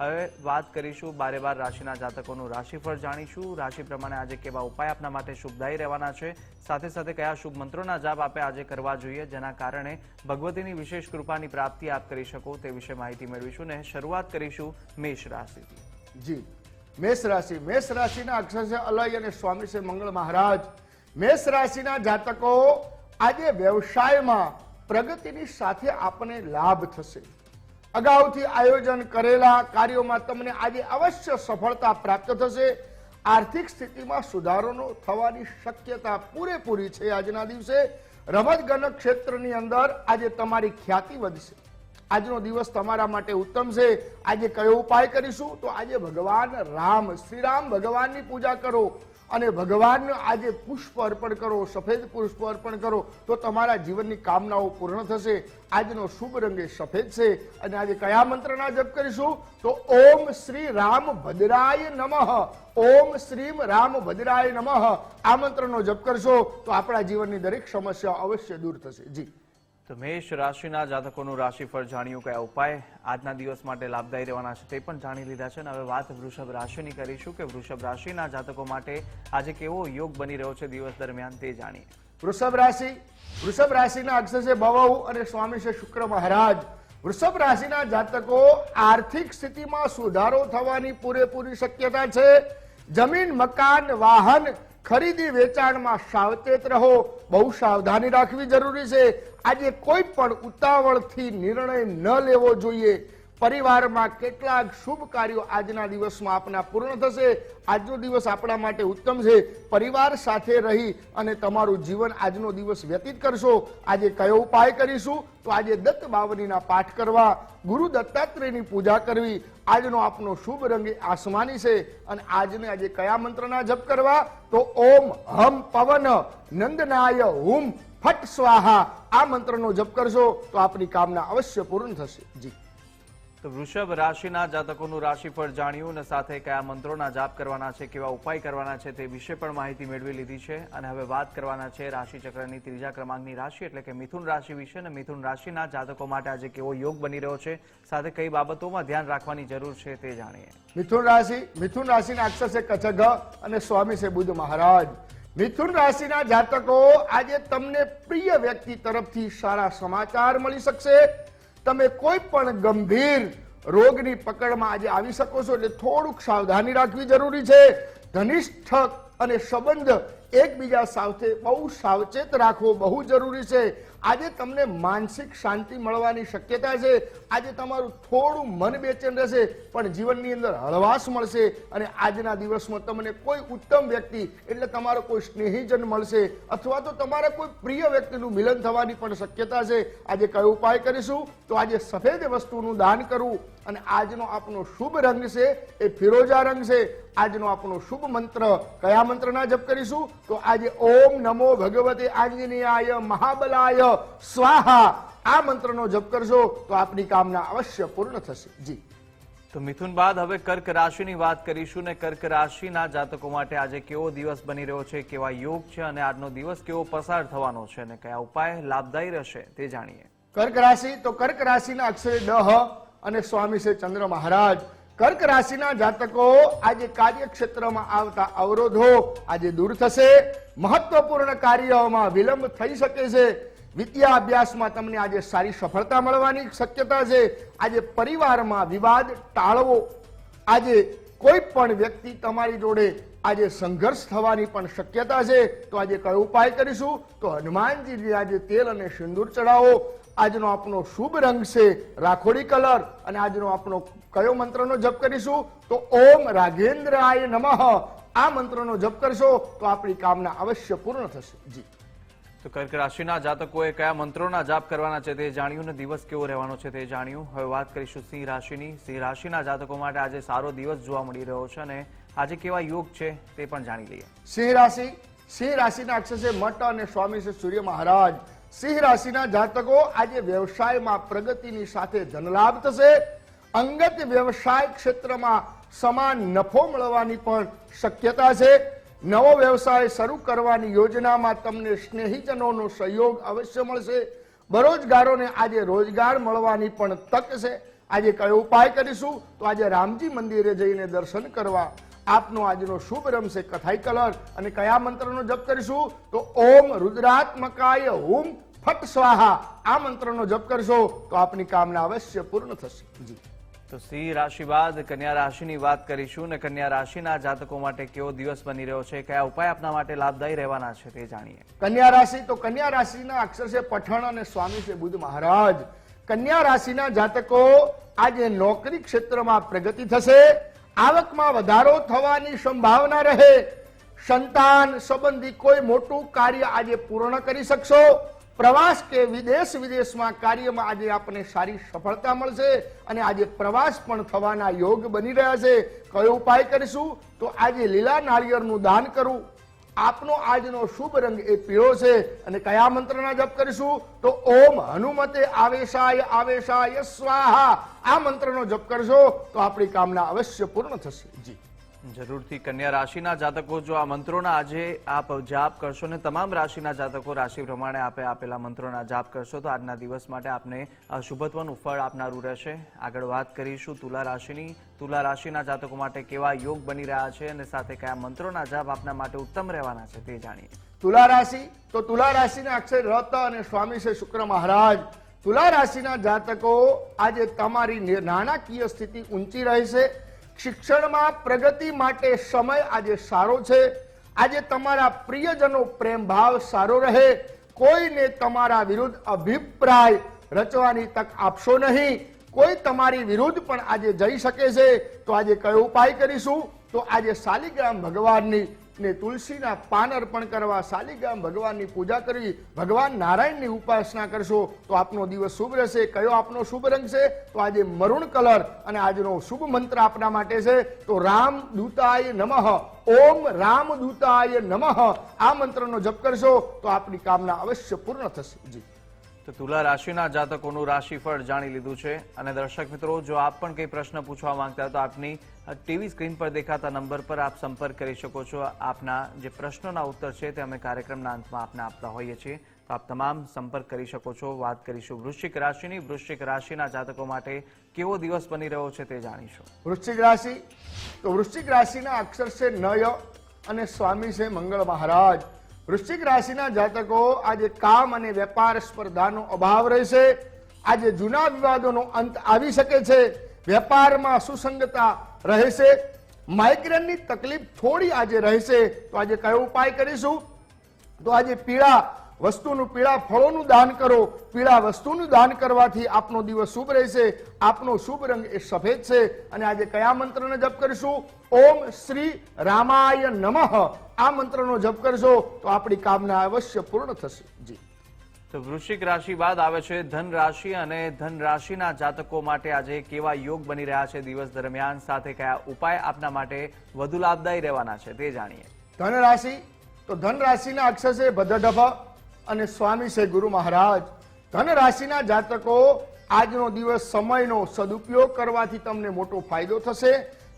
હવે વાત કરીશું બારે બાર રાશિના જાતકોનું રાશિફળ જાણીશું. રાશિ પ્રમાણે આજે કેવા ઉપાય આપના માટે શુભદાયી રહેવાના છે? સાથે સાથે કયા શુભ મંત્રોના જાપ આપે આજે કરવા જોઈએ, જેના કારણે ભગવતીની વિશેષ કૃપાની પ્રાપ્તિ આપ કરી શકો તે વિશે માહિતી મેળવીશું ને શરૂઆત કરીશું મેષ રાશિથી. જી. મેષ રાશિ. મેષ રાશિના અક્ષર અલય અને સ્વામી છે મંગળ મહારાજ. મેષ રાશિના જાતકો આજે વ્યવસાયમાં પ્રગતિની સાથે આપણને લાભ થશે. અગાઉથી આયોજન કરેલા કાર્યોમાં તમને આજે અવશ્ય સફળતા પ્રાપ્ત થશે. આર્થિક સ્થિતિમાં સુધારોનો થવાની શક્યતા પૂરેપૂરી છે આજના દિવસે. રમતગમત ક્ષેત્રની અંદર આજે તમારી ખ્યાતિ વધશે. આજનો દિવસ તમારા માટે ઉત્તમ છે. આજે કયો ઉપાય કરીશું? તો આજે ભગવાન રામ શ્રીરામ ભગવાનની પૂજા કરો. અને ભગવાનને આજે પુષ્પ અર્પણ કરો, સફેદ પુષ્પ અર્પણ કરો, તો તમારા જીવનની કામનાઓ પૂર્ણ થશે. આજનો શુભ રંગ એ સફેદ છે અને આજે કયા મંત્રના જપ કરીશું? તો ઓમ શ્રી રામ ભદ્રાય નમઃ. ઓમ શ્રીમ રામ ભદ્રાય નમઃ. આ મંત્રનો જપ કરશો તો આપણા જીવનની દરેક સમસ્યા અવશ્ય દૂર થશે. જી. તો મેષ રાશિના જાતકોનું રાશિફળ જાણ્યું કયા ઉપાય? આજના દિવસ માટે લાભદાયી રહેવાના છે તે પણ જાણી લીધા છે અને હવે વાત વૃષભ રાશિની કરીશું કે વૃષભ રાશિના જાતકો માટે આજે કેવો યોગ બની રહ્યો છે દિવસ દરમિયાન તે જાણીએ. વૃષભ રાશિ, વૃષભ રાશિના અક્ષર છે ભવઉ અને સ્વામી છે શુક્ર મહારાજ. વૃષભ રાશિના જાતકો આર્થિક સ્થિતિમાં સુધારો થવાની પૂરેપૂરી શક્યતા છે. જમીન, મકાન, વાહન ખરીદી વેચાણમાં સાવચેત રહો. બહુ સાવધાની રાખવી જરૂરી છે. આજે કોઈ પણ ઉતાવળથી નિર્ણય ન લેવો જોઈએ. પરિવારમાં કેટલાક શુભ કાર્યો આજના દિવસમાં આપના પૂર્ણ થશે. આજનો દિવસ આપણા માટે ઉત્તમ છે. પરિવાર સાથે રહી અને તમારું જીવન આજનો દિવસ વ્યતીત કરશો. આજે કયો ઉપાય કરીશું? તો આજે દત્ત બાવરીના પાઠ કરવા, ગુરુ દત્તાત્રેયની પૂજા કરવી. આજનો આપનો શુભ રંગ આસમાની છે અને આજને આજે કયા મંત્રના જપ કરવા? તો ઓમ હમ પવન, નંદનાય હુમ, ફટ સ્વાહા. આ મંત્રનો જપ કરશો તો આપની કામના અવશ્ય પૂર્ણ થશે. જી. વૃષભ રાશિના જાતકોનું રાશિફળ જાણ્યું અને સાથે કયા મંત્રોના જાપ કરવાના છે, કેવા ઉપાય કરવાના છે તે વિશે પણ માહિતી મેળવી લીધી છે. અને હવે વાત કરવાના છે રાશિ ચક્રની ત્રીજા ક્રમાંકની રાશિ, એટલે કે મિથુન રાશિ વિશે. અને મિથુન રાશિના જાતકો માટે આજે કેવો યોગ બની રહ્યો છે, સાથે કઈ બાબતોમાં ધ્યાન રાખવાની જરૂર છે તે જાણીએ. મિથુન રાશિ, મિથુન રાશિના અક્ષર છે કચગ અને સ્વામી છે બુદ્ધ મહારાજ. મિથુન રાશિના જાતકો આજે તમને પ્રિય વ્યક્તિ તરફથી સારા સમાચાર મળી શકશે. તમે કોઈ પણ ગંભીર રોગની પકડમાં આજે આવી શકો છો એટલે થોડુંક સાવધાની રાખવી જરૂરી છે. ઘનિષ્ઠ અને સંબંધ એકબીજા સાથે બહુ સાવચેત રાખવો બહુ જરૂરી છે. આજે તમને માનસિક શાંતિ મળવાની શક્યતા છે. આજે તમારું થોડું મન બેચેન રહેશે, પણ જીવનની અંદર હળવાશ મળશે અને આજના દિવસમાં તમને કોઈ ઉત્તમ વ્યક્તિ, એટલે તમારો કોઈ સ્નેહીજન મળશે, અથવા તો તમારા કોઈ પ્રિય વ્યક્તિનું મિલન થવાની પણ શક્યતા છે. આજે કયો ઉપાય કરીશું? તો આજે સફેદ વસ્તુનું દાન કરવું, અને આજનો આપણો શુભ રંગ છે એ ફિરોજા રંગ છે. આજનો આપણો શુભ મંત્ર, કયા મંત્રના જપ કરીશું? તો આજે ઓમ નમો ભગવતે આંજનેયાય મહાબલાય. સ્વાહા. આ મંત્રનો જપ કરશો તો આપની કામના અવશ્ય પૂર્ણ થશે. જી. તો મિથુન બાદ હવે કર્ક રાશિની વાત કરીશું ને કર્ક રાશિના જાતકો માટે આજે કેવો દિવસ બની રહ્યો છે કેવા યોગ છે અને આજનો દિવસ કેવો પસાર થવાનો છે અને કયા ઉપાય લાભદાયી રહેશે તે જાણીએ. કર્ક રાશિ તો કર્ક રાશિના અક્ષરે દહ અને સ્વામી છે ચંદ્ર મહારાજ. કર્ક રાશિના જાતકો આજે કાર્યક્ષેત્રમાં આવતા અવરોધો આજે દૂર થશે. મહત્વપૂર્ણ કાર્યોમાં વિલંબ થઈ શકે છે. વિદ્યા અભ્યાસમાં તમને આજે સારી સફળતા મળવાની શક્યતા છે. આજે પરિવારમાં વિવાદ, ટાળવો, આજે કોઈ પણ વ્યક્તિ તમારી જોડે આજે સંઘર્ષ થવાની પણ શક્યતા છે. તો આજે કયો ઉપાય કરીશું? તો હનુમાનજીને આજે તેલ અને સિંદૂર ચડાવો આજનો આપણો શુભ રંગ છે રાખોડી કલર અને આજનો આપણો કયો મંત્રનો જપ કરીશું? તો ઓમ રાઘેન્દ્રાય નમઃ. આ મંત્રનો જપ કરશો તો આપણી કામના અવશ્ય પૂર્ણ થશે. જી. તો કર્ક રાશિના જાતકોએ કયા મંત્રોના જાપ કરવાના છે તે જાણ્યું ને દિવસ કેવો રહેવાનો છે તે જાણ્યું. હવે વાત કરીશું સિંહ રાશિની. સિંહ રાશિના જાતકો માટે આજે સારો દિવસ જોવા મળી રહ્યો છે અને આજે કેવા યોગ છે તે પણ જાણી લઈએ. સિંહ રાશિ, સિંહ રાશિના અક્ષર છે મઠ અને સ્વામી છે સૂર્ય મહારાજ. સિંહ રાશિના જાતકો આજે વ્યવસાયમાં પ્રગતિની સાથે ધનલાભ થશે. અંગત વ્યવસાય ક્ષેત્રમાં સમાન નફો મળવાની પણ શક્યતા છે. નવો વ્યવસાય શરૂ કરવાની યોજનામાં તમને સ્નેહીજનોનો સહયોગ અવશ્ય મળશે. બરોજગારોને આજે રોજગાર મળવાની પણ તક છે. આજે કયો ઉપાય કરીશું? તો આજે રામજી મંદિરે જઈને દર્શન કરવા આપનો આજનો શુભ રમશે કથાઈ કલર. અને કયા મંત્રનો જપ કરીશું? તો ઓમ રુદ્રાત્મકાય હુમ ફટ સ્વાહા. આ મંત્રનો જપ કરશો તો આપની કામના અવશ્ય પૂર્ણ થશે. જી. તો સિંહ રાશિ બાદ કન્યા રાશિની વાત કરીશું અને કન્યા રાશિના જાતકો માટે કેવો દિવસ બની રહ્યો છે, કયા ઉપાય આપના માટે લાભદાયી રહેવાના છે તે જાણીએ. કન્યા રાશિ તો કન્યા રાશિના અક્ષર છે પઠણ અને સ્વામી છે બુદ્ધ મહારાજ. કન્યા રાશિના જાતકો આજે નોકરી ક્ષેત્રમાં પ્રગતિ થશે, આવકમાં વધારો થવાની સંભાવના રહે. સંતાન સંબંધી કોઈ મોટું કાર્ય આજે પૂર્ણ કરી શકશો. પ્રવાસ કે વિદેશ વિદેશમાં કાર્યમાં આજે આપણને સારી સફળતા મળશે અને આજે પ્રવાસ પણ થવાના યોગ બની રહ્યા છે. કયો ઉપાય કરીશું? તો આજે લીલા નાળિયેરનું દાન કરવું આપનો આજનો શુભ રંગ એ પીળો છે અને કયા મંત્રના જપ કરીશું? તો ઓમ હનુમતે આવેશાય આવેશાય, સ્વાહા. આ મંત્રનો જપ કરશો તો આપણી કામના અવશ્ય પૂર્ણ થશે. જી. જરૂરથી કન્યા રાશિના જાતકો, જો આ મંત્રોના આજે આપ જાપ કરશો ને તમામ રાશિના જાતકો રાશિ પ્રમાણે આપે આપેલા મંત્રોના જાપ કરશો, તો આજના દિવસ માટે આપને શુભત્વનું ફળ આપનારું રહેશે. આગળ વાત કરીશું તુલા રાશિની. તુલા રાશિના જાતકો માટે કેવા યોગ બની રહ્યા છે અને સાથે કયા મંત્રોના જાપ આપના માટે ઉત્તમ રહેવાના છે તે જાણીએ. તુલા રાશિ, તો તુલા રાશિના અક્ષર રત અને સ્વામી છે શુક્ર મહારાજ. તુલા રાશિના જાતકો આજે તમારી નાણાકીય સ્થિતિ ઊંચી રહેશે શિક્ષણમાં પ્રગતિ માટે સમય આજે સારો છે. આજે તમારા પ્રિયજનો પ્રેમ ભાવ સારો રહે. કોઈને તમારા વિરુદ્ધ અભિપ્રાય રચવાની તક આપશો નહીં. કોઈ તમારી વિરુદ્ધ પણ આજે જઈ શકે છે. તો આજે કયો ઉપાય કરીશું? તો આજે શાલિગ્રામ ભગવાનની ને તુલસીના પાન અર્પણ કરવા શાલિગ્રામ ભગવાનની પૂજા કરવી. ભગવાન નારાયણની ઉપાસના કરશો તો આપનો દિવસ શુભ રહેશે. કયો આપનો શુભ રંગ છે? તો આજે મરૂણ કલર અને આજનો શુભ મંત્ર આપના માટે છે. તો રામ દૂતાય નમઃ. ઓમ રામ દૂતાય નમઃ. આ મંત્રનો જપ કરશો તો આપની કામના અવશ્ય પૂર્ણ થશે. જી. તો તુલા રાશિના જાતકોનું રાશિફળ જાણી લીધું છે. અને દર્શક મિત્રો, જો આપ પણ કંઈ પ્રશ્ન પૂછવા માંગતા હોય તો આપની ટીવી સ્ક્રીન પર દેખાતા નંબર પર આપ સંપર્ક કરી શકો છો. આપના જે પ્રશ્નોના ઉત્તર છે તે અમે કાર્યક્રમના અંતમાં આપને આપતા હોઈએ છીએ. તો આપ તમામ સંપર્ક કરી શકો છો. વાત કરીશું વૃશ્ચિક રાશિની. વૃશ્ચિક રાશિના જાતકો માટે કેવો દિવસ બની રહ્યો છે તે જાણીશું. વૃશ્ચિક રાશિ? તો વૃશ્ચિક રાશિના અક્ષર છે નય અને સ્વામી છે મંગળ મહારાજ. વૃશ્ચિક રાશિના જાતકો આજે કામ અને વેપાર સ્પર્ધાનો અભાવ રહેશે. આજે જૂના વિવાદોનો અંત આવી શકે છે. વેપારમાં સુસંગતા રહેશે. માઇગ્રેનની તકલીફ થોડી આજે રહેશે. તો આજે કયો ઉપાય કરીશું? તો આજે પીળા વસ્તુનું, પીળા ફળોનું દાન કરો. પીળા વસ્તુનું દાન કરવાથી આપનો દિવસ શુભ રહેશે. આપનો શુભ રંગ એ સફેદ છે. અને આજે કયા મંત્રને જપ કરીશું? ઓમ શ્રી રામાય નમઃ. આ મંત્રનો જપ કરશો તો આપણી કામના અવશ્ય પૂર્ણ થશે. જી. તો વૃશ્ચિક રાશિ બાદ આવે છે ધન રાશિ અને ધન રાશિના જાતકો માટે આજે કેવા યોગ બની રહ્યા છે દિવસ દરમિયાન? સાથે કયા ઉપાય આપના માટે વધુ લાભદાયી રહેવાના છે તે જાણીએ. ધન રાશિ તો ધન રાશિના અક્ષર છે ભદ્રઢભ અને સ્વામી છે ગુરુ મહારાજ. ધન રાશિના જાતકો આજનો દિવસ સમયનો સદુપયોગ કરવાથી તમને મોટો ફાયદો થશે.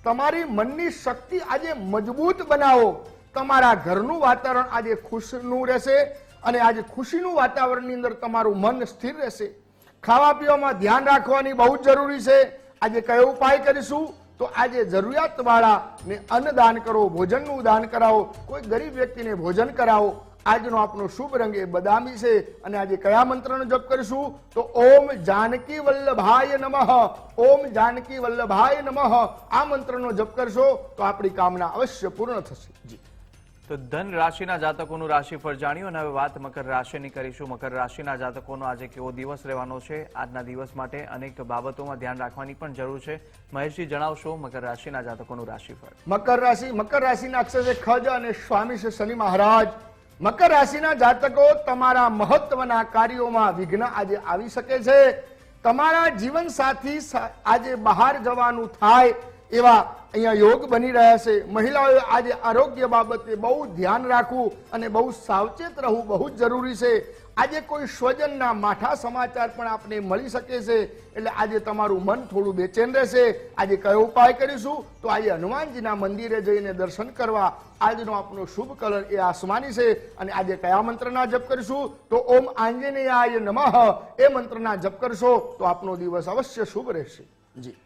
તમારી મનની શક્તિ આજે મજબૂત બનાવો. તમારા ઘરનું વાતાવરણ આજે ખુશનું રહેશે અને આજે ખુશીનું વાતાવરણની અંદર તમારું મન સ્થિર રહેશે. ખાવા પીવામાં ધ્યાન રાખવાની બહુ જ જરૂરી છે. આજે કયો ઉપાય કરીશું? તો આજે જરૂરિયાતવાળાને અન્નદાન કરો, ભોજનનું દાન કરાવો, કોઈ ગરીબ વ્યક્તિને ભોજન કરાવો. આજનો આપણો શુભ રંગ એ બદામી છે અને આજે કયા મંત્રનો જપ કરીશું? તો ઓમ જાનકી વલ્લભાય નમઃ, ઓમ જાનકી વલ્લભાય નમઃ. આ મંત્રનો જપ કરશો તો આપણી કામના અવશ્ય પૂર્ણ થશે. જી. તો ધન રાશિના જાતકોનું રાશિફળ જાણ્યું અને હવે વાત મકર રાશિની કરીશું. મકર રાશિના જાતકોનો આજે કેવો દિવસ રહેવાનો છે? આજના દિવસ માટે અનેક બાબતોમાં ધ્યાન રાખવાની પણ જરૂર છે. મહેશજી, જણાવશો મકર રાશિના જાતકોનું રાશિફળ. મકર રાશિ, મકર રાશિના અક્ષર છે ખજ અને સ્વામી છે શનિ મહારાજ. મકર રાશિના જાતકો તમારા મહત્વના કાર્યોમાં વિઘ્ન આજે આવી શકે છે. તમારા જીવન સાથી આજે બહાર જવાનું થાય. એવા અહીંયા યોગ બની રહ્યા છે. મહિલાઓએ આજે આરોગ્ય બાબતે બહુ ધ્યાન રાખવું અને બહુ સાવચેત રહેવું બહુ જ જરૂરી છે. આજે કોઈ સ્વજનના માઠા સમાચાર પણ આપને મળી શકે છે. એટલે આજે તમારું મન થોડું બેચેન રહેશે. આજે કયો ઉપાય કરીશું? તો આજે હનુમાનજીના મંદિરે જઈને દર્શન કરવા. આજનો આપણો શુભ કલર એ આસમાની છે અને આજે કયા મંત્રના જપ કરીશું? તો ઓમ આંજનેયાય નમઃ. એ મંત્રના જપ કરશો તો આપનો દિવસ અવશ્ય શુભ રહેશે. જી.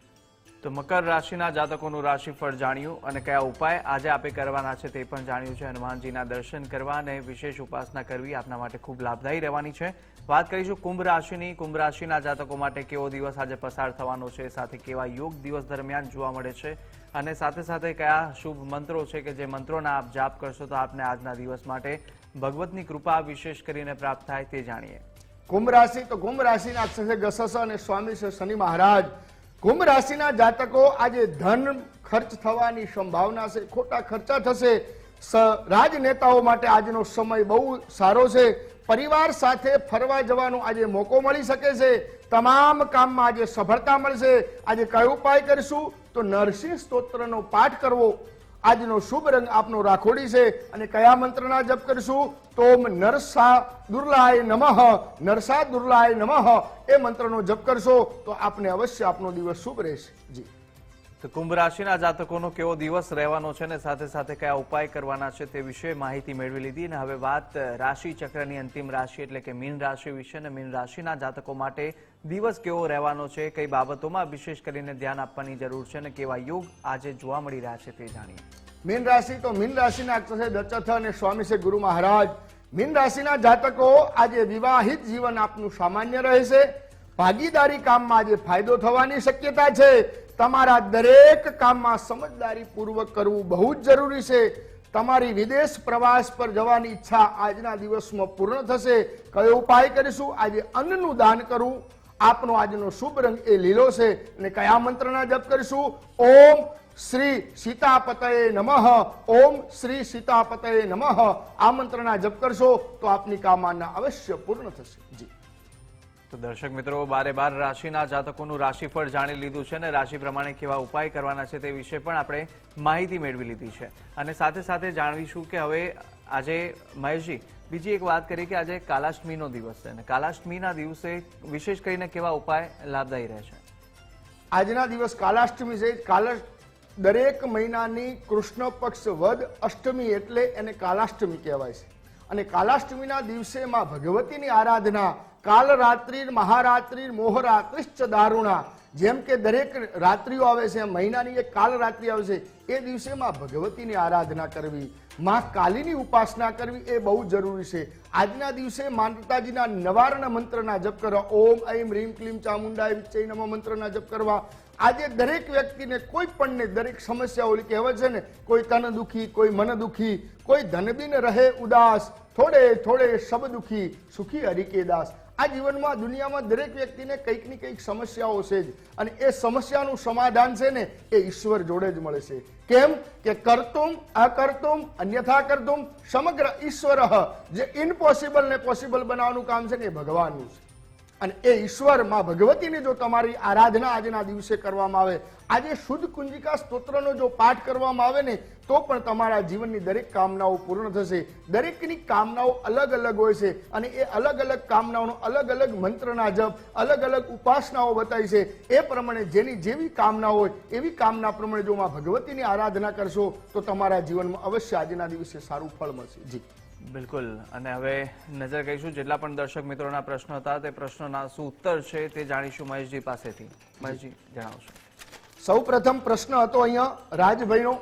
તો મકર રાશિના જાતકોનું રાશિફળ જાણ્યું અને કયા ઉપાય આજે આપે કરવાના છે તે પણ જાણ્યું છે. હનુમાનજીના દર્શન કરવા અને વિશેષ ઉપાસના કરવી આપના માટે ખૂબ લાભદાયી રહેવાની છે. વાત કરીશું કુંભ રાશિની. કુંભ રાશિના જાતકો માટે કેવો દિવસ આજે પસાર થવાનો છે, સાથે કેવા યોગ દિવસ દરમિયાન જોવા મળે છે અને સાથે સાથે કયા શુભ મંત્રો છે કે જે મંત્રોના આપ જાપ કરશો તો આપને આજના દિવસ માટે ભગવતની કૃપા વિશેષ કરીને પ્રાપ્ત થાય તે જાણીએ. કુંભ રાશિ તો કુંભ રાશિના અક્ષર ગસસ અને સ્વામી છે શનિ મહારાજ. કુંભ રાશિના જાતકો આજે ધન ખર્ચ થવાની સંભાવના છે, ખોટા ખર્ચા થશે. રાજનેતાઓ માટે આજનો સમય બહુ સારો છે. પરિવાર સાથે ફરવા જવાનો આજે મોકો મળી શકે છે. તમામ કામમાં આજે સફળતા મળશે. આજે કયો ઉપાય કરીશું? તો નરસિંહ સ્તોત્રનો પાઠ કરવો. આજનો શુભ રંગ આપનો રાખોડી છે અને કયા મંત્રના જપ કરીશું? તો નરસા દુર્લાય નમઃ, નરસા દુર્લાય નમઃ, એ મંત્રનો જપ કરશો તો આપને અવશ્ય આપનો દિવસ શુભ રહેશે. જી. કુંભ રાશિના જાતકોનો કેવો દિવસ રહેવાનો છે અને સાથે સાથે કયા ઉપાય કરવાના છે તે વિશે માહિતી મેળવી લીધી અને હવે વાત રાશિ ચક્રની અંતિમ રાશિ એટલે કે મીન રાશિ વિશે અને મીન રાશિના જાતકો માટે દિવસ કેવો રહેવાનો છે, કઈ બાબતોમાં વિશેષ કરીને ધ્યાન આપવાની જરૂર છે અને કેવા યોગ આજે જોવા મળી રહ્યા છે તે જાણીએ. મીન રાશિ તો મીન રાશિના છે દચથ અને સ્વામી છે ગુરુ મહારાજ. મીન રાશિના જાતકો આજે વિવાહિત જીવન આપનું સામાન્ય રહેશે. ભાગીદારી કામમાં આજે ફાયદો થવાની શક્યતા છે. તમારા દરેક કામમાં સમજદારી પૂર્વક કરવું બહુ જ જરૂરી છે. તમારી વિદેશ પ્રવાસ પર જવાની ઈચ્છા આજના દિવસમાં પૂર્ણ થશે. કયો ઉપાય કરીશું? આજે અન્નનું દાન કરવું. આપનો આજનો શુભ રંગ એ લીલો છે અને કયા મંત્રના જપ કરીશું? ઓમ શ્રી સીતાપતયે નમઃ. ઓમ શ્રી સીતાપતયે નમઃ. આ મંત્રના જપ કરશો તો આપની કામના અવશ્ય પૂર્ણ થશે. જી. તો દર્શક મિત્રો, બારે બાર રાશિના જાતકોનું રાશિફળ જાણી લીધું છે અને રાશિ પ્રમાણે કેવા ઉપાય કરવાના છે તે વિશે પણ આપણે માહિતી મેળવી લીધી છે. અને સાથે સાથે જાણવીશું કે હવે આજે મહેશજી, બીજી એક વાત કરી કે આજે કાલાષ્ટમીનો દિવસ છે અને કાલાષ્ટમીના દિવસે વિશેષ કરીને કેવા ઉપાય લાભદાયી રહેશે આજના દિવસ કાલાષ્ટમી છે. કાલા દરેક મહિનાની કૃષ્ણ પક્ષ વદ અષ્ટમી એટલે એને કાલાષ્ટમી કહેવાય છે. અને કાલાષ્ટમીના દિવસે માં ભગવતીની આરાધના કાલ રાત્રિ મહારાત્રિ મોહરાત્રિશ્ચ દારુણા, જેમ કે દરેક રાત્રિઓ આવે છે, મહિનાની એક કાલ રાત્રિ આવે છે, એ દિવસે માં ભગવતીની આરાધના કરવી, માં કાલીની ઉપાસના કરવી એ બહુ જરૂરી છે. આજના દિવસે માતાજીના નવારણ મંત્રના જપ કરવા, ઓમ ઐમ રીમ, ક્લીમ ચામુંડાય વિચય મંત્રના જપ કરવા, આજે દરેક વ્યક્તિને કોઈ પણને દરેક સમસ્યા ઓલી કહેવત છે ને, કોઈ તન દુખી, કોઈ મન દુખી, કોઈ ધનબીન રહે ઉદાસ, થોડે થોડે શબ દુખી, સુખી હરિકે દાસ આ જીવનમાં દુનિયામાં દરેક વ્યક્તિને કંઈકની કંઈક સમસ્યાઓ છે જ. અને એ સમસ્યાનું સમાધાન છે ને એ ઈશ્વર જોડે જ મળે છે. કેમ? કે કરતુમ અકર્તુમ અન્યથા કરતુમ, સમગ્ર ઈશ્વર જે ઇમ્પોસિબલ ને પોસિબલ બનાવવાનું કામ છે ને એ ભગવાનનું છે. અને એ ઈશ્વરમાં ભગવતીની જો તમારી આરાધના આજના દિવસે કરવામાં આવે, આજે શુદ્ધ કુંજિકા સ્તોત્રનો જો પાઠ કરવામાં આવે ને તો પણ તમારા જીવનની દરેક કામનાઓ પૂર્ણ થશે. દરેકની કામનાઓ અલગ અલગ હોય છે અને એ અલગ અલગ કામનાઓનો અલગ અલગ મંત્રના જપ અલગ અલગ ઉપાસનાઓ બતાવી છે. એ પ્રમાણે જેની જેવી કામના હોય એવી કામના પ્રમાણે જો માં ભગવતીની આરાધના કરશો તો તમારા જીવનમાં અવશ્ય આજના દિવસે સારું ફળ મળશે. જી. બિલકુલ. અને હવે નજર કરીશું જેટલા પણ દર્શક મિત્રોના પ્રશ્નો હતા તે પ્રશ્નોના શું ઉત્તર છે તે જાણીશું મહેશજી પાસેથી. મહેશજી જણાવશો. સૌ પ્રથમ પ્રશ્ન હતો અહીંયા રાજભાઈનો.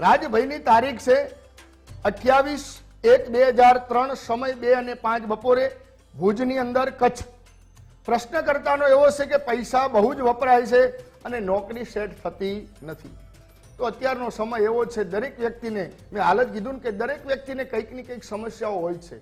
રાજભાઈની તારીખ છે અઠ્યાવીસ એક બે હજાર ત્રણ, સમય બે અને પાંચ બપોરે ભુજની અંદર કચ્છ. પ્રશ્નકર્તાનો એવો છે કે પૈસા બહુ જ વપરાય છે અને નોકરી સેટ થતી નથી. તો અત્યારનો સમય એવો છે, દરેક વ્યક્તિને, મેં હાલ જ કીધું કે દરેક વ્યક્તિને કંઈક ને કંઈક સમસ્યાઓ હોય છે.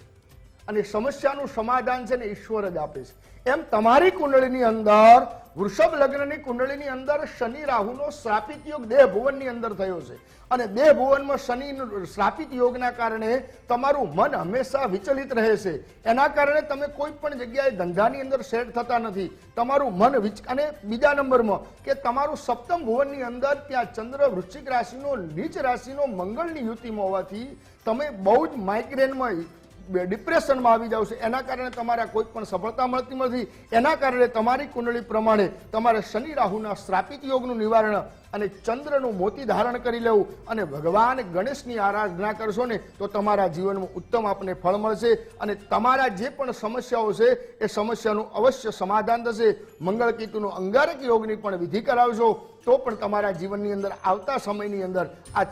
અને સમસ્યાનું સમાધાન છે ને ઈશ્વર જ આપે છે. એમ તમારી કુંડળીની અંદર, વૃષભ લગ્નની કુંડળીની અંદર શનિ, રાહુનો શ્રાપિત યોગ દેહ ભુવનની અંદર થયો છે. અને દેહ ભુવનમાં શનિ શ્રાપિત યોગના કારણે તમારું મન હંમેશા વિચલિત રહે છે. એના કારણે તમે કોઈ પણ જગ્યાએ ધંધાની અંદર સેટ થતા નથી. તમારું મન વિચ, અને બીજા નંબરમાં કે તમારું સપ્તમ ભુવનની અંદર ત્યાં ચંદ્ર, વૃશ્ચિક રાશિનો, નીચ રાશિનો મંગળની યુતિમાં હોવાથી તમે બહુ જ માઇગ્રેનમાં ડિપ્રેશનમાં આવી જાવ છો. એના કારણે તમારા કોઈ પણ સફળતા મળતી નથી. એના કારણે તમારી કુંડળી પ્રમાણે તમારે શનિ રાહુના શ્રાપિત યોગનું નિવારણ અને ચંદ્રનું મોતી ધારણ કરી લેવું અને ભગવાન ગણેશની આરાધના કરશો ને, તો તમારા જીવનમાં ઉત્તમ આપને ફળ મળશે અને તમારા જે પણ સમસ્યાઓ છે, એ સમસ્યાનું અવશ્ય સમાધાન થશે. મંગળ કેતુનો અંગારક યોગની પણ વિધિ કરાવશો, તો પણ તમારા જીવનની અંદર આવતા સમયની અંદર આ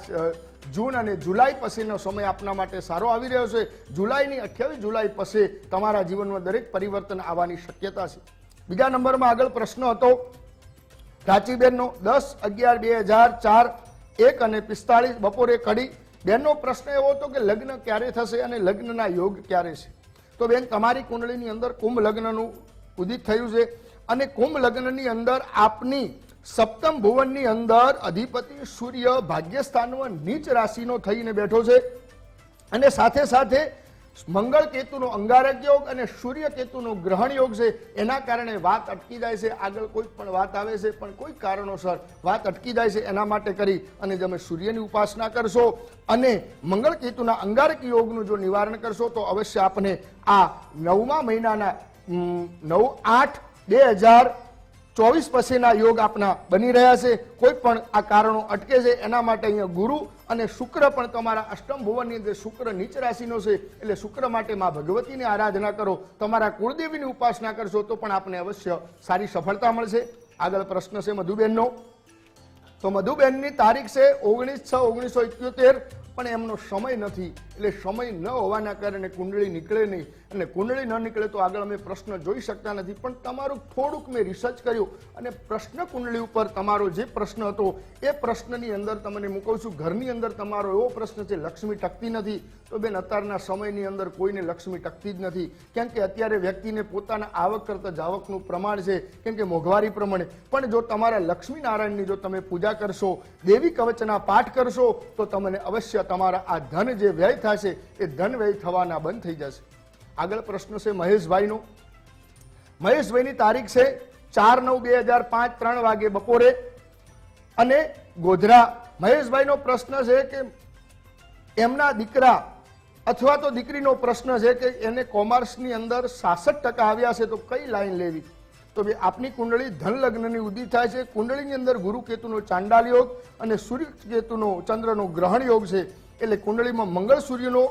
જૂન અને જુલાઈ પછીનો સમય આપના માટે સારો આવી રહ્યો છે. જુલાઈની અઠ્યાવીસ જુલાઈ પછી તમારા જીવનમાં દરેક પરિવર્તન આવવાની શક્યતા છે. બીજા નંબરમાં આગળ પ્રશ્ન હતો પ્રાચીબેનનો દસ અગિયાર બે હજાર ચાર, એક અને પિસ્તાળીસ બપોરે કડી. બેનનો પ્રશ્ન એવો હતો કે લગ્ન ક્યારે થશે અને લગ્નના યોગ ક્યારે છે? તો બેન, તમારી કુંડળીની અંદર કુંભ લગ્નનું ઉદિત થયું છે અને કુંભ લગ્નની અંદર આપની સપ્તમ ભુવનની અંદર અધિપતિ સૂર્ય ભાગ્યસ્થાનમાં નીચ રાશિનો થઈને બેઠો છે. અને સાથે સાથે મંગળ કેતુનો અંગારક યોગ અને સૂર્ય કેતુનો ગ્રહણ યોગ છે, એના કારણે વાત અટકી જાય છે. આગળ કોઈ પણ વાત આવે છે, પણ કોઈ કારણોસર વાત અટકી જાય છે એના માટે કરી અને તમે સૂર્યની ઉપાસના કરશો અને મંગળ કેતુના અંગારક યોગનું જો નિવારણ કરશો, તો અવશ્ય આપને આ નવમા મહિનાના નવ આઠ બે હજાર ચોવીસ પછીના યોગ આપના બની રહ્યા છે. કોઈ પણ આ કારણો અટકે છે એના માટે અહીંયા ગુરુ અને શુક્ર પણ તમારા અષ્ટમ ભુવનની અંદર શુક્ર નીચ રાશિનો છે. એટલે શુક્ર માટે માં ભગવતીની આરાધના કરો. તમારા કુળદેવીની ઉપાસના કરશો તો પણ આપને અવશ્ય સારી સફળતા મળશે. આગળ પ્રશ્ન છે મધુબેનનો. તો મધુબેનની તારીખ છે ઓગણીસ છ ઓગણીસો ઇત્યોતેર પણ એમનો સમય નથી. એટલે સમય ન હોવાના કારણે કુંડળી નીકળે નહીં. અને કુંડળી ન નીકળે તો આગળ અમે પ્રશ્ન જોઈ શકતા નથી. પણ તમારું થોડુંક મેં રિસર્ચ કર્યું અને પ્રશ્ન કુંડળી ઉપર તમારો જે પ્રશ્ન હતો, એ પ્રશ્નની અંદર તમને મૂકું છું, ઘરની અંદર તમારો એવો પ્રશ્ન છે, લક્ષ્મી ટકતી નથી. તો બેન, અત્યારના સમયની અંદર કોઈને લક્ષ્મી ટકતી જ નથી. કેમ કે અત્યારે વ્યક્તિને પોતાના આવક કરતાં જાવકનું પ્રમાણ છે, કેમ કે મોંઘવારી પ્રમાણે. પણ જો તમારા લક્ષ્મી નારાયણની જો તમે પૂજા કરશો, દેવી કવચના પાઠ કરશો, તો તમને અવશ્ય તમારા આ ધન જે વ્યય થશે, એ ધન વ્યય થવાના બંધ થઈ જશે. આગળ પ્રશ્ન છે મહેશભાઈનો. મહેશભાઈની તારીખ છે ચાર નવ બે હજાર પાંચ ત્રણ વાગે બપોરે. અને ગોધરા, મહેશભાઈનો પ્રશ્ન છે કે એમના દીકરા અથવા તો દીકરીનો પ્રશ્ન છે કે એને કોમર્સની અંદર સાસઠ ટકા આવ્યા છે તો કઈ લાઈન લેવી? તો બે આપની કુંડળી ધન લગ્નની ઉદી થાય છે. કુંડળીની અંદર ગુરુ કેતુનો ચાંડાલ યોગ અને સૂર્ય કેતુનો, ચંદ્રનો ગ્રહણ યોગ છે. એટલે કુંડળીમાં મંગળ સૂર્યનો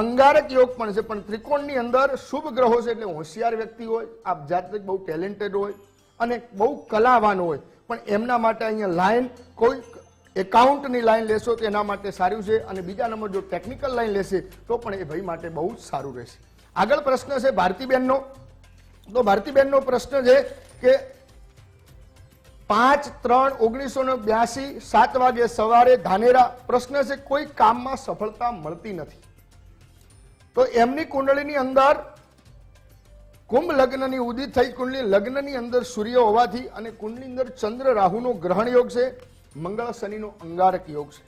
અંગારક યોગ પણ છે, પણ ત્રિકોણની અંદર શુભ ગ્રહો છે એટલે હોશિયાર વ્યક્તિ હોય, આપ જાતે બહુ ટેલેન્ટેડ હોય અને બહુ કલાવાન હોય. પણ એમના માટે અહીંયા લાઈન કોઈ એકાઉન્ટની લાઈન લેશો તો એના માટે સારું છે અને બીજા નંબર જો ટેકનિકલ લાઈન લેશે તો પણ એ ભાઈ માટે બહુ જ સારું રહેશે. આગળ પ્રશ્ન છે ભારતીબેનનો. તો ભારતીબેનનો પ્રશ્ન છે કે પાંચ ત્રણ ઓગણીસો ને બ્યાસી સાત વાગે સવારે ધાનેરા. પ્રશ્ન છે કોઈ કામમાં સફળતા મળતી નથી. તો એમની કુંડળીની અંદર કુંભ લગ્નની ઉદિત થઈ, કુંડલી લગ્નની અંદર સૂર્ય હોવાથી અને કુંડની અંદર ચંદ્ર રાહુનો ગ્રહણ યોગ છે, મંગળ શનિનો અંગારક યોગ છે.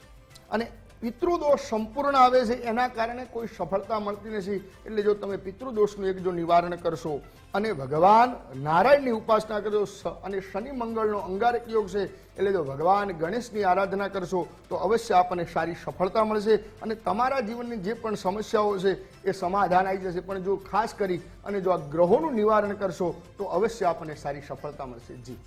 અને પિતૃદોષ સંપૂર્ણ આવે છે, એના કારણે કોઈ સફળતા મળતી નથી. એટલે જો તમે પિતૃદોષનું એક જો નિવારણ કરશો અને ભગવાન નારાયણની ઉપાસના કરશો અને શનિ મંગળનો અંગારક યોગ છે, એટલે જો ભગવાન ગણેશની આરાધના કરશો, તો અવશ્ય આપણને સારી સફળતા મળશે અને તમારા જીવનની જે પણ સમસ્યાઓ છે, એ સમાધાન આવી જશે. પણ જો ખાસ કરી અને જો આ ગ્રહોનું નિવારણ કરશો, તો અવશ્ય આપણને સારી સફળતા મળશે. જી.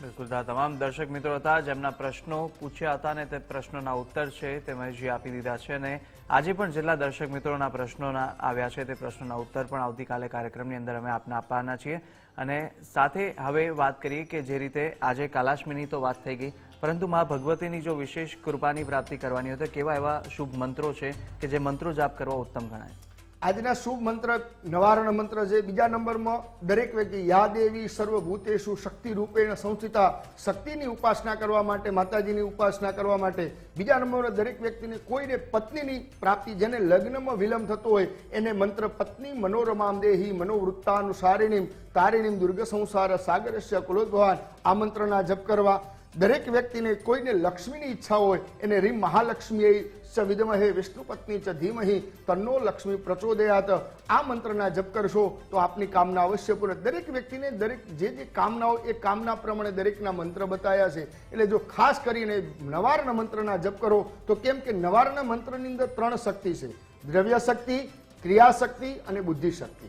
બિલકુલ તમામ દર્શક મિત્રો હતા જેમના પ્રશ્નો પૂછ્યા હતા અને તે પ્રશ્નોના ઉત્તર છે તે મહેશજી આપી દીધા છે અને આજે પણ જેટલા દર્શક મિત્રોના પ્રશ્નોના આવ્યા છે તે પ્રશ્નોના ઉત્તર પણ આવતીકાલે કાર્યક્રમની અંદર અમે આપને આપવાના છીએ. અને સાથે હવે વાત કરીએ કે જે રીતે આજે કાલાશ્મીની તો વાત થઈ ગઈ, પરંતુ મા ભગવતીની જો વિશેષ કૃપાની પ્રાપ્તિ કરવાની હોય તો કેવા એવા શુભ મંત્રો છે કે જે મંત્રો જાપ કરવા ઉત્તમ ગણાય? આજના શુભ મંત્ર, નવારણ મંત્ર છે બીજા નંબરમાં દરેક વ્યક્તિ યાદેવી સર્વભૂતેશુ શક્તિ રૂપેણ સંસ્થિતા શક્તિની ઉપાસના કરવા માટે, માતાજીની ઉપાસના કરવા માટે, બીજા નંબરમાં દરેક વ્યક્તિને કોઈને પત્નીની પ્રાપ્તિ જેને લગ્નમાં વિલંબ થતો હોય, એને મંત્ર પત્ની મનોરમામ દેહી મનોવૃત્તાનુસારિણીમ, તારિણીમ દુર્ગ સંસાર સાગરસ્ય કુલોદ્ભવાન આ મંત્રના જપ કરવા દરેક વ્યક્તિને કોઈને લક્ષ્મીની ઈચ્છા હોય, એને રીમ મહાલક્ષ્મી ચ વિદમહે વિષ્ણુ પત્ની ચ ધીમહી તન્નો લક્ષ્મી પ્રચોદયાત. આ મંત્રના જપ કરશો તો આપની કામના અવશ્ય પૂર્ણ. દરેક વ્યક્તિને દરેક જે જે કામનાઓ, એ કામના પ્રમાણે દરેકના મંત્ર બતાવ્યા છે. એટલે જો ખાસ કરીને નવારના મંત્રના જપ કરો, તો કેમ કે નવારના મંત્રની અંદર ત્રણ શક્તિ છે. દ્રવ્ય શક્તિ ક્રિયાશક્તિ અને બુદ્ધિ શક્તિ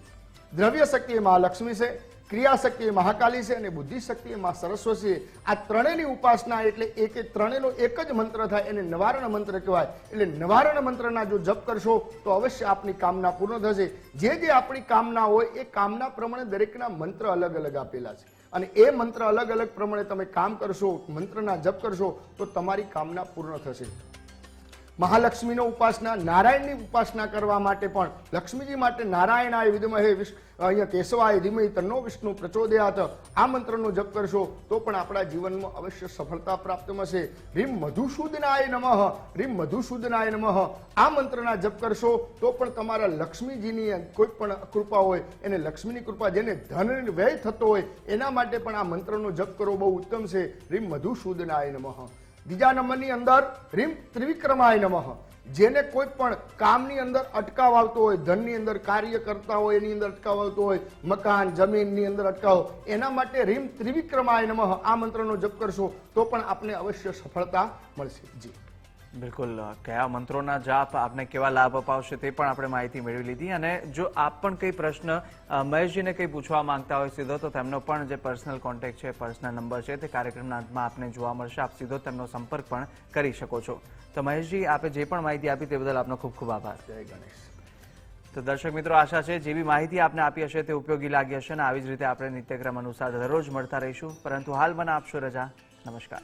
દ્રવ્ય શક્તિ એ મહાલક્ષ્મી છે. ક્રિયાશક્તિ મહાકાલી છે અને બુદ્ધિશક્તિ માં છે. આ ત્રણેયની ઉપાસના એટલે એક ત્રણેયનો એક જ મંત્ર થાય એને નવારણ મંત્ર કહેવાય. એટલે નવારણ મંત્રના જો જપ કરશો તો અવશ્ય આપની કામના પૂર્ણ થશે. જે જે આપણી કામના હોય એ કામના પ્રમાણે દરેકના મંત્ર અલગ અલગ આપેલા છે. અને એ મંત્ર અલગ અલગ પ્રમાણે તમે કામ કરશો, મંત્રના જપ કરશો તો તમારી કામના પૂર્ણ થશે. મહાલક્ષ્મીનો ઉપાસના, નારાયણની ઉપાસના કરવા માટે પણ લક્ષ્મીજી માટે નારાયણાય વિદ્મહે અહીંયા કેશવાય ધીમે તન્નો વિષ્ણુ પ્રચોદયાત. આ મંત્રનો જપ કરશો તો પણ આપણા જીવનમાં અવશ્ય સફળતા પ્રાપ્ત થશે રીમ મધુસૂદનાય નમઃ, રીમ મધુસૂદનાય નમઃ. આ મંત્રના જપ કરશો તો પણ તમારા લક્ષ્મીજીની કોઈ પણ કૃપા હોય, એને લક્ષ્મીની કૃપા જેને ધન વ્યય થતો હોય, એના માટે પણ આ મંત્રનો જપ કરવો બહુ ઉત્તમ છે. રીમ મધુસૂદનાય નમઃ. બીજા નંબરની અંદર રીમ ત્રિવિક્રમાય નમઃ. જેને કોઈ પણ કામની અંદર અટકાવ આવતો હોય, ધનની અંદર કાર્ય કરતા હોય, એની અંદર અટકાવ આવતો હોય, મકાન, જમીનની અંદર અટકાવ, એના માટે રીમ ત્રિવિક્રમાય નમઃ આ મંત્રનો જપ કરશો તો પણ આપને અવશ્ય સફળતા મળશે. જી. બિલકુલ. કયા મંત્રોના જાપ આપને કેવા લાભ અપાવશે તે પણ આપણે માહિતી મેળવી લીધી. અને જો આપ પણ કંઈ પ્રશ્ન મહેશજીને કંઈ પૂછવા માંગતા હોય સીધો તો તેમનો પણ જે પર્સનલ કોન્ટેક્ટ છે પર્સનલ નંબર છે તે કાર્યક્રમના અંતમાં આપને જોવા મળશે. આપ સીધો તેમનો સંપર્ક પણ કરી શકો છો. તો મહેશજી આપે જે પણ માહિતી આપી તે બદલ આપનો ખૂબ ખૂબ આભાર. જય ગણેશ. તો દર્શક મિત્રો આશા છે જેવી માહિતી આપને આપી હશે તે ઉપયોગી લાગી હશે અને આવી જ રીતે આપણે નિત્યક્રમ અનુસાર દરરોજ મળતા રહીશું. પરંતુ હાલ મને આપશો રજા. નમસ્કાર.